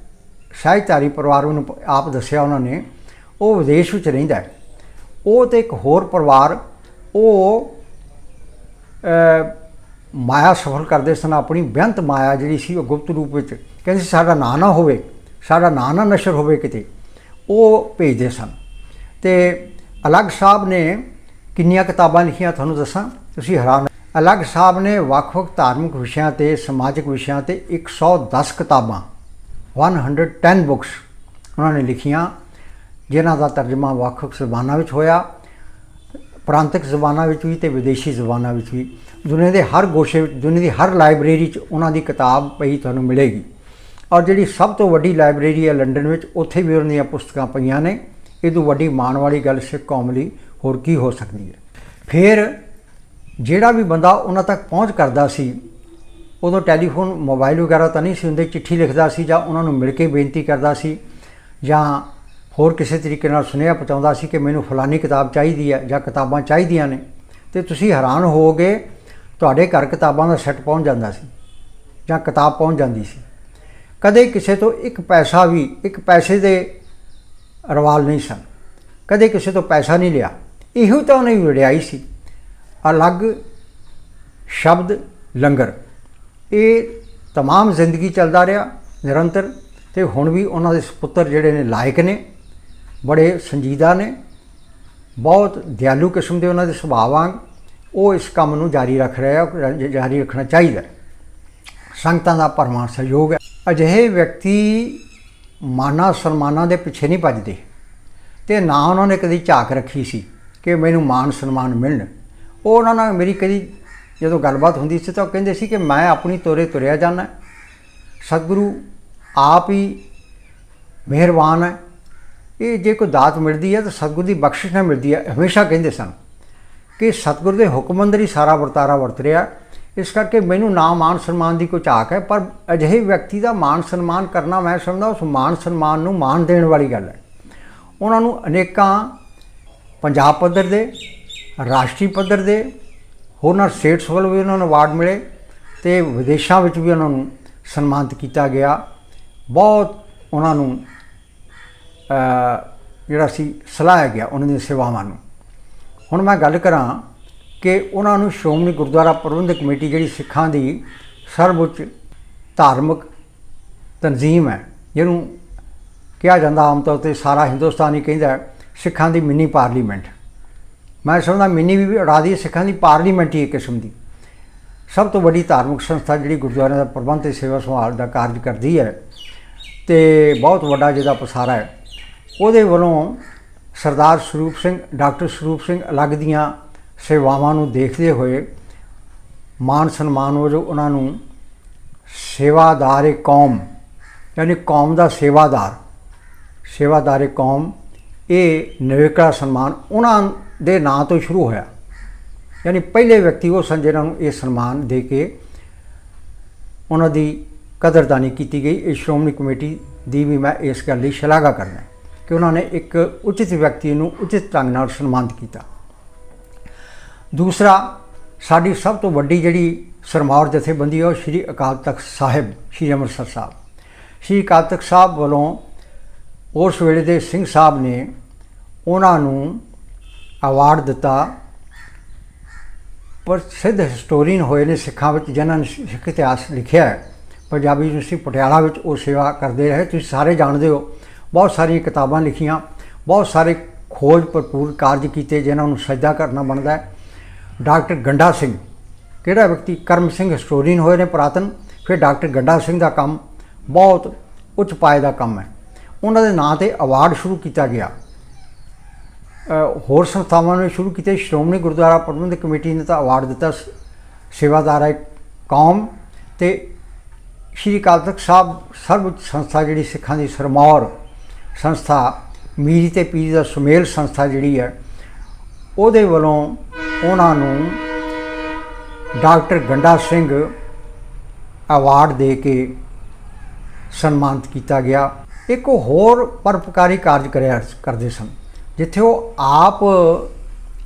ਸ਼ਾਹਿਤਾਰੀ ਪਰਿਵਾਰ ਨੂੰ ਆਪ ਦੱਸਿਆ ਉਹਨਾਂ ਨੇ, ਉਹ ਵਿਦੇਸ਼ ਵਿੱਚ ਰਹਿੰਦਾ ਹੈ। ਉਹ ਤੇ ਇੱਕ ਹੋਰ ਪਰਿਵਾਰ, ਉਹ ਮਾਇਆ ਸਫਲ ਕਰਦੇ ਸਨ, ਆਪਣੀ ਬੇਅੰਤ ਮਾਇਆ ਜਿਹੜੀ ਸੀ ਉਹ ਗੁਪਤ ਰੂਪ ਵਿੱਚ, ਕਹਿੰਦੇ ਸੀ ਸਾਡਾ ਨਾਂ ਨਾ ਹੋਵੇ, ਸਾਡਾ ਨਾਂ ਨਾ ਨਸ਼ਰ ਹੋਵੇ ਕਿਤੇ, ਉਹ ਭੇਜਦੇ ਸਨ। ਤੇ ਅਲੱਗ ਸਾਹਿਬ ਨੇ ਕਿੰਨੀਆਂ ਕਿਤਾਬਾਂ ਲਿਖੀਆਂ, ਤੁਹਾਨੂੰ ਦੱਸਾਂ, ਤੁਸੀਂ ਹੈਰਾਨ ਅਲੱਗ ਸਾਹਿਬ ਨੇ ਵੱਖ-ਵੱਖ ਧਾਰਮਿਕ ਵਿਸ਼ਿਆਂ ਤੇ, ਸਮਾਜਿਕ ਵਿਸ਼ਿਆਂ ਤੇ 110 ਕਿਤਾਬਾਂ 110 ਬੁੱਕਸ ਉਹਨਾਂ ਨੇ ਲਿਖੀਆਂ, ਜਿਨ੍ਹਾਂ ਦਾ ਤਰਜਮਾ ਵੱਖ-ਵੱਖ ਜ਼ਬਾਨਾਂ ਵਿੱਚ ਹੋਇਆ, ਪ੍ਰਾਂਤਿਕ ਜ਼ਬਾਨਾਂ ਵਿੱਚ ਵੀ ਤੇ ਵਿਦੇਸ਼ੀ ਜ਼ਬਾਨਾਂ ਵਿੱਚ ਵੀ। ਦੁਨੀਆ ਦੇ ਹਰ ਗੋਸ਼ੇ ਵਿੱਚ, ਦੁਨੀਆ ਦੀ ਹਰ ਲਾਇਬ੍ਰੇਰੀ 'ਚ ਉਹਨਾਂ ਦੀ ਕਿਤਾਬ ਪਈ ਤੁਹਾਨੂੰ ਮਿਲੇਗੀ। ਔਰ ਜਿਹੜੀ ਸਭ ਤੋਂ ਵੱਡੀ ਲਾਇਬ੍ਰੇਰੀ ਹੈ ਲੰਡਨ ਵਿੱਚ, ਉੱਥੇ ਵੀ ਉਹਨਾਂ ਦੀਆਂ ਪੁਸਤਕਾਂ ਪਈਆਂ ਨੇ। ਇਹ ਤੋਂ ਵੱਡੀ ਮਾਣ ਵਾਲੀ ਗੱਲ ਸਿੱਖ ਕੌਮ ਲਈ ਹੋਰ ਕੀ ਹੋ ਸਕਦੀ ਹੈ? ਫਿਰ ਜਿਹੜਾ ਵੀ ਬੰਦਾ ਉਹਨਾਂ ਤੱਕ ਪਹੁੰਚ ਕਰਦਾ ਸੀ, ਉਦੋਂ ਟੈਲੀਫੋਨ, ਮੋਬਾਈਲ ਵਗੈਰਾ ਤਾਂ ਨਹੀਂ ਸੀ ਹੁੰਦੇ, ਚਿੱਠੀ ਲਿਖਦਾ ਸੀ ਜਾਂ ਉਹਨਾਂ ਨੂੰ ਮਿਲ ਕੇ ਬੇਨਤੀ ਕਰਦਾ ਸੀ ਜਾਂ ਹੋਰ ਕਿਸੇ ਤਰੀਕੇ ਨਾਲ ਸੁਨੇਹਾ ਪਹੁੰਚਾਉਂਦਾ ਸੀ ਕਿ ਮੈਨੂੰ ਫਲਾਨੀ ਕਿਤਾਬ ਚਾਹੀਦੀ ਹੈ ਜਾਂ ਕਿਤਾਬਾਂ ਚਾਹੀਦੀਆਂ ਨੇ। ਤੇ ਤੁਸੀਂ ਹੈਰਾਨ ਹੋਵੋਗੇ, ਤੁਹਾਡੇ ਘਰ ਕਿਤਾਬਾਂ ਦਾ ਸੈੱਟ ਪਹੁੰਚ ਜਾਂਦਾ ਸੀ ਜਾਂ ਕਿਤਾਬ ਪਹੁੰਚ ਜਾਂਦੀ ਸੀ। ਕਦੇ ਕਿਸੇ ਤੋਂ ਇੱਕ ਪੈਸਾ ਵੀ, ਇੱਕ ਪੈਸੇ ਦੇ ਰਵਾਲ ਨਹੀਂ ਸਨ। ਕਦੇ ਕਿਸੇ ਤੋਂ ਪੈਸਾ ਨਹੀਂ ਲਿਆ। ਇਹੋ ਤਾਂ ਉਹਨੇ ਵਡਿਆਈ ਸੀ। ਅਲੱਗ ਸ਼ਬਦ ਲੰਗਰ ਇਹ तमाम ਜ਼ਿੰਦਗੀ ਚੱਲਦਾ ਰਿਹਾ ਨਿਰੰਤਰ ਤੇ ਹੁਣ ਵੀ ਉਹਨਾਂ ਦੇ ਸੁਪੁੱਤਰ ਜਿਹੜੇ ਨੇ ਲਾਇਕ ਨੇ ਬੜੇ ਸੰਜੀਦਾ ਨੇ ਬਹੁਤ ਦਿਆਲੂ ਕਿਸਮ ਦੇ ਉਹਨਾਂ ਦੇ ਸੁਭਾਅ ਵਾਂਗ ਉਹ ਇਸ ਕੰਮ ਨੂੰ ਜਾਰੀ ਰੱਖ ਰਹੇ ਆ ਜ- ਜਾਰੀ ਰੱਖਣਾ ਚਾਹੀਦਾ ਹੈ। ਸੰਗਤਾਂ ਦਾ ਪਰਮਾ ਸਹਿਯੋਗ ਹੈ ਅਜਿਹੇ ਵਿਅਕਤੀ ਮਾਨਾ ਸਨਮਾਨਾਂ ਦੇ ਪਿੱਛੇ ਨਹੀਂ ਭੱਜਦੇ ਤੇ ਨਾ ਉਹਨਾਂ ਨੇ ਕਦੀ ਝਾਕ ਰੱਖੀ ਸੀ ਕਿ ਮੈਨੂੰ ਮਾਨ ਸਨਮਾਨ ਮਿਲਣ ਉਹ ਉਹਨਾਂ ਨਾਲ ਮੇਰੀ ਕਦੀ ਜਦੋਂ ਗੱਲਬਾਤ ਹੁੰਦੀ ਸੀ ਤਾਂ ਉਹ ਕਹਿੰਦੇ ਸੀ ਕਿ ਮੈਂ ਆਪਣੀ ਤੋਰੇ ਤੁਰਿਆ ਜਾਣਾ ਸਤਿਗੁਰੂ ਆਪ ਹੀ ਮਿਹਰਬਾਨ ਹੈ। ਇਹ ਜੇ ਕੋਈ ਦਾਤ ਮਿਲਦੀ ਹੈ ਤਾਂ ਸਤਿਗੁਰੂ ਦੀ ਬਖਸ਼ਿਸ਼ ਨਾਲ ਮਿਲਦੀ ਹੈ। ਹਮੇਸ਼ਾ ਕਹਿੰਦੇ ਸਨ ਕਿ ਸਤਿਗੁਰੂ ਦੇ ਹੁਕਮ ਅੰਦਰ ਹੀ ਸਾਰਾ ਵਰਤਾਰਾ ਵਰਤ ਰਿਹਾ। ਇਸ ਕਰਕੇ ਮੈਨੂੰ ਨਾ ਮਾਨ ਸਨਮਾਨ ਦੀ ਕੋਈ ਝਾਕ ਹੈ, ਪਰ ਅਜਿਹੇ ਵਿਅਕਤੀ ਦਾ ਮਾਨ ਸਨਮਾਨ ਕਰਨਾ ਮੈਂ ਸਮਝਦਾ ਉਸ ਮਾਨ ਸਨਮਾਨ ਨੂੰ ਮਾਨ ਦੇਣ ਵਾਲੀ ਗੱਲ ਹੈ। ਉਹਨਾਂ ਨੂੰ ਅਨੇਕਾਂ ਪੰਜਾਬ ਪੱਧਰ ਦੇ ਰਾਸ਼ਟਰੀ ਪੱਧਰ ਦੇ ਹੋਰਨਾਂ ਸਟੇਟਸ ਵੱਲੋਂ ਵੀ ਉਹਨਾਂ ਨੂੰ ਅਵਾਰਡ ਮਿਲੇ ਤੇ ਵਿਦੇਸ਼ਾਂ ਵਿੱਚ ਵੀ ਉਹਨਾਂ ਨੂੰ ਸਨਮਾਨਿਤ ਕੀਤਾ ਗਿਆ। ਬਹੁਤ ਉਹਨਾਂ ਨੂੰ ਜਿਹੜਾ ਸੀ, ਸਲਾਹਿਆ ਗਿਆ ਉਹਨਾਂ ਦੀਆਂ ਸੇਵਾਵਾਂ ਨੂੰ। ਹੁਣ ਮੈਂ ਗੱਲ ਕਰਾਂ ਕਿ ਉਹਨਾਂ ਨੂੰ ਸ਼੍ਰੋਮਣੀ ਗੁਰਦੁਆਰਾ ਪ੍ਰਬੰਧਕ ਕਮੇਟੀ ਜਿਹੜੀ ਸਿੱਖਾਂ ਦੀ ਸਰਵਉੱਚ ਧਾਰਮਿਕ ਤਨਜ਼ੀਮ ਹੈ, ਜਿਹਨੂੰ ਕਿਹਾ ਜਾਂਦਾ ਆਮ ਤੌਰ ਤੇ ਸਾਰਾ ਹਿੰਦੁਸਤਾਨ ਹੀ ਕਹਿੰਦਾ ਸਿੱਖਾਂ ਦੀ ਮਿੰਨੀ ਪਾਰਲੀਮੈਂਟ। ਮੈਂ ਸਮਝਦਾ ਮਿੰਨੀ ਵੀ ਉਡਾ ਦੀ ਸਿੱਖਾਂ ਦੀ ਪਾਰਲੀਮੈਂਟ ਹੀ ਇੱਕ ਕਿਸਮ ਦੀ। ਸਭ ਤੋਂ ਵੱਡੀ ਧਾਰਮਿਕ ਸੰਸਥਾ ਜਿਹੜੀ ਗੁਰਦੁਆਰਿਆਂ ਦਾ ਪ੍ਰਬੰਧ ਤੇ ਸੇਵਾ ਸੰਭਾਲ ਦਾ ਕਾਰਜ ਕਰਦੀ ਹੈ ਤੇ ਬਹੁਤ ਵੱਡਾ ਜਿਹਦਾ ਪਸਾਰਾ ਹੈ। ਉਹਦੇ ਵੱਲੋਂ ਸਰਦਾਰ ਸਰੂਪ ਸਿੰਘ, ਡਾਕਟਰ ਸਰੂਪ ਸਿੰਘ ਅਲੱਗ ਦੀਆਂ ਸੇਵਾਵਾਂ ਨੂੰ ਦੇਖਦੇ ਹੋਏ ਮਾਨ ਸਨਮਾਨ ਵਜੋਂ ਉਹਨਾਂ ਨੂੰ ਸੇਵਾਦਾਰੇ ਕੌਮ, ਯਾਨੀ ਕੌਮ ਦਾ ਸੇਵਾਦਾਰ, ਸੇਵਾਦਾਰੇ ਕੌਮ, ਇਹ ਨਵੇਕਲਾ ਸਨਮਾਨ ਉਹਨਾਂ ਦੇ ਨਾਂ ਤੋਂ ਸ਼ੁਰੂ ਹੋਇਆ। ਯਾਨੀ ਪਹਿਲੇ ਵਿਅਕਤੀ ਉਹ ਸਨ ਜਿਨ੍ਹਾਂ ਨੂੰ ਇਹ ਸਨਮਾਨ ਦੇ ਕੇ ਉਹਨਾਂ ਦੀ ਕਦਰਦਾਨੀ ਕੀਤੀ ਗਈ। ਇਹ ਸ਼੍ਰੋਮਣੀ ਕਮੇਟੀ ਦੀ ਵੀ ਮੈਂ ਇਸ ਗੱਲ ਲਈ ਸ਼ਲਾਘਾ ਕਰਨਾ ਕਿ ਉਹਨਾਂ ਨੇ ਇੱਕ ਉਚਿਤ ਵਿਅਕਤੀ ਨੂੰ ਉਚਿਤ ਢੰਗ ਨਾਲ ਸਨਮਾਨਿਤ ਕੀਤਾ। ਦੂਸਰਾ, ਸਾਡੀ ਸਭ ਤੋਂ ਵੱਡੀ ਜਿਹੜੀ ਸਰਮੌਰ ਜਥੇਬੰਦੀ ਹੈ ਉਹ ਸ਼੍ਰੀ ਅਕਾਲ ਤਖਤ ਸਾਹਿਬ, ਸ਼੍ਰੀ ਅੰਮ੍ਰਿਤਸਰ ਸਾਹਿਬ। ਸ਼੍ਰੀ ਅਕਾਲ ਤਖਤ ਸਾਹਿਬ ਵੱਲੋਂ ਉਸ ਵੇਲੇ ਦੇ ਸਿੰਘ ਸਾਹਿਬ ਨੇ ਉਹਨਾਂ ਨੂੰ ਅਵਾਰਡ ਦਿੱਤਾ। ਪ੍ਰਸਿੱਧ ਹਿਸਟੋਰੀਅਨ ਹੋਏ ਨੇ ਸਿੱਖਾਂ ਵਿੱਚ, ਜਿਨ੍ਹਾਂ ਨੇ ਸਿੱਖ ਇਤਿਹਾਸ ਲਿਖਿਆ ਹੈ। ਪੰਜਾਬੀ ਯੂਨੀਵਰਸਿਟੀ ਪਟਿਆਲਾ ਵਿੱਚ ਉਹ ਸੇਵਾ ਕਰਦੇ ਰਹੇ। ਤੁਸੀਂ ਸਾਰੇ ਜਾਣਦੇ ਹੋ, ਬਹੁਤ ਸਾਰੀਆਂ ਕਿਤਾਬਾਂ ਲਿਖੀਆਂ, ਬਹੁਤ ਸਾਰੇ ਖੋਜ ਭਰਪੂਰ ਕਾਰਜ ਕੀਤੇ, ਜਿਨ੍ਹਾਂ ਨੂੰ ਸਜਦਾ ਕਰਨਾ ਬਣਦਾ ਹੈ। ਡਾਕਟਰ ਗੰਡਾ ਸਿੰਘ, ਕਿਹੜਾ ਵਿਅਕਤੀ? ਕਰਮ ਸਿੰਘ ਹਿਸਟੋਰੀਅਨ ਹੋਏ ਨੇ ਪੁਰਾਤਨ। ਫਿਰ ਡਾਕਟਰ ਗੰਡਾ ਸਿੰਘ ਦਾ ਕੰਮ ਬਹੁਤ ਉੱਚ ਪਾਏ ਦਾ ਕੰਮ ਹੈ। ਉਹਨਾਂ ਦੇ ਨਾਂ ਤੇ ਅਵਾਰਡ ਸ਼ੁਰੂ ਕੀਤਾ ਗਿਆ। ਹੋਰ ਸੰਸਥਾਵਾਂ ਨੇ ਸ਼ੁਰੂ ਕੀਤੇ। ਸ਼੍ਰੋਮਣੀ ਗੁਰਦੁਆਰਾ ਪ੍ਰਬੰਧਕ ਕਮੇਟੀ ਨੇ ਤਾਂ ਅਵਾਰਡ ਦਿੱਤਾ ਸ- ਸੇਵਾਦਾਰ ਹੈ ਕੌਮ ਤੇ ਸ਼੍ਰੀ ਅਕਾਲ ਤਖਤ ਸਾਹਿਬ ਸਰਵਉੱਚ ਸੰਸਥਾ ਜਿਹੜੀ ਸਿੱਖਾਂ ਦੀ ਸਰਮੌਰ ਸੰਸਥਾ, ਮੀਰੀ ਤੇ ਪੀਰੀ ਦਾ ਸੁਮੇਲ ਸੰਸਥਾ ਜਿਹੜੀ ਹੈ, ਉਹਦੇ ਵੱਲੋਂ ਉਹਨਾਂ ਨੂੰ ਡਾਕਟਰ ਗੰਡਾ ਸਿੰਘ ਅਵਾਰਡ ਦੇ ਕੇ ਸਨਮਾਨਿਤ ਕੀਤਾ ਗਿਆ। ਇੱਕ ਹੋਰ ਪਰਪਕਾਰੀ ਕਾਰਜ ਕਰਿਆ, ਕਰਦੇ ਸਨ। ਜਿੱਥੇ ਉਹ ਆਪ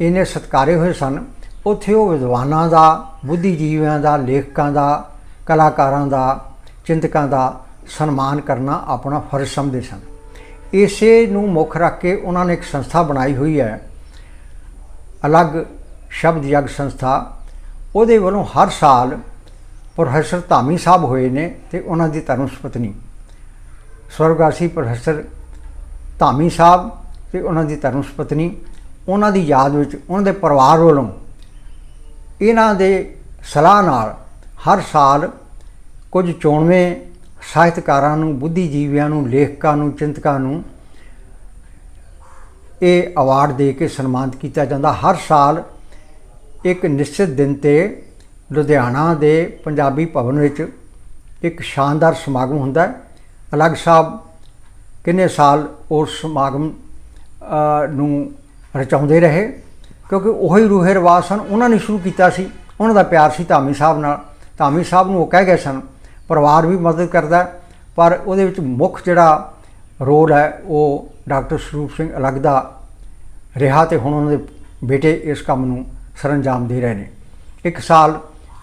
ਇਹਨੇ ਸਤਕਾਰੇ ਹੋਏ ਸਨ, ਉੱਥੇ ਉਹ ਵਿਦਵਾਨਾਂ ਦਾ, ਬੁੱਧੀਜੀਵੀਆਂ ਦਾ, ਲੇਖਕਾਂ ਦਾ, ਕਲਾਕਾਰਾਂ ਦਾ, ਚਿੰਤਕਾਂ ਦਾ ਸਨਮਾਨ ਕਰਨਾ ਆਪਣਾ ਫਰਜ਼ ਸਮਝਦੇ ਸਨ। ਇਸੇ ਨੂੰ ਮੁੱਖ ਰੱਖ ਕੇ ਉਹਨਾਂ ਨੇ ਇੱਕ ਸੰਸਥਾ ਬਣਾਈ ਹੋਈ ਹੈ। ਅਲੱਗ ਸ਼ਬਦ ਯਗ ਸੰਸਥਾ। ਉਹਦੇ ਵੱਲੋਂ ਹਰ ਸਾਲ ਪ੍ਰੋਫੈਸਰ ਧਾਮੀ ਸਾਹਿਬ ਹੋਏ ਨੇ ਤੇ ਉਹਨਾਂ ਦੀ ਧਰਮ ਸੁਪਤਨੀ। ਸਵਰਗਾਸੀ ਪ੍ਰੋਫੈਸਰ ਧਾਮੀ ਸਾਹਿਬ ਤੇ ਉਹਨਾਂ ਦੀ ਧਰਮ ਸੁਪਤਨੀ, ਉਹਨਾਂ ਦੀ ਯਾਦ ਵਿੱਚ, ਉਹਨਾਂ ਦੇ ਪਰਿਵਾਰ ਵੱਲੋਂ ਇਹਨਾਂ ਦੇ ਸਲਾਹ ਨਾਲ ਹਰ ਸਾਲ ਕੁਝ ਚੋਣਵੇਂ ਸਾਹਿਤਕਾਰਾਂ ਨੂੰ, ਬੁੱਧੀਜੀਵੀਆਂ ਨੂੰ, ਲੇਖਕਾਂ ਨੂੰ, ਚਿੰਤਕਾਂ ਨੂੰ ਇਹ ਅਵਾਰਡ ਦੇ ਕੇ ਸਨਮਾਨਿਤ ਕੀਤਾ ਜਾਂਦਾ। ਹਰ ਸਾਲ ਇੱਕ ਨਿਸ਼ਚਿਤ ਦਿਨ ਤੇ ਲੁਧਿਆਣਾ ਦੇ ਪੰਜਾਬੀ ਭਵਨ ਵਿੱਚ ਇੱਕ ਸ਼ਾਨਦਾਰ ਸਮਾਗਮ ਹੁੰਦਾ ਹੈ। ਅਲੱਗ ਸਾਹਿਬ ਕਿੰਨੇ ਸਾਲ ਉਸ ਸਮਾਗਮ ਨੂੰ ਰਚਾਉਂਦੇ ਰਹੇ, ਕਿਉਂਕਿ ਉਹੀ ਰੂਹੇ ਰਿਵਾਜ ਸਨ, ਉਹਨਾਂ ਨੇ ਸ਼ੁਰੂ ਕੀਤਾ ਸੀ, ਉਹਨਾਂ ਦਾ ਪਿਆਰ ਸੀ ਧਾਮੀ ਸਾਹਿਬ ਨਾਲ। ਧਾਮੀ ਸਾਹਿਬ ਨੂੰ ਉਹ ਕਹਿ ਗਏ ਸਨ, ਪਰਿਵਾਰ ਵੀ ਮਦਦ ਕਰਦਾ ਪਰ ਉਹਦੇ ਵਿੱਚ ਮੁੱਖ ਜਿਹੜਾ ਰੋਲ ਹੈ, ਉਹ ਡਾਕਟਰ ਸਰੂਪ ਸਿੰਘ ਅਲੱਗ ਦਾ ਰਿਹਾ ਤੇ ਹੁਣ ਉਹਨਾਂ ਦੇ ਬੇਟੇ ਇਸ ਕੰਮ ਨੂੰ ਸਰੰਜਾਮ ਦੇ ਰਹੇ ਨੇ। ਇੱਕ ਸਾਲ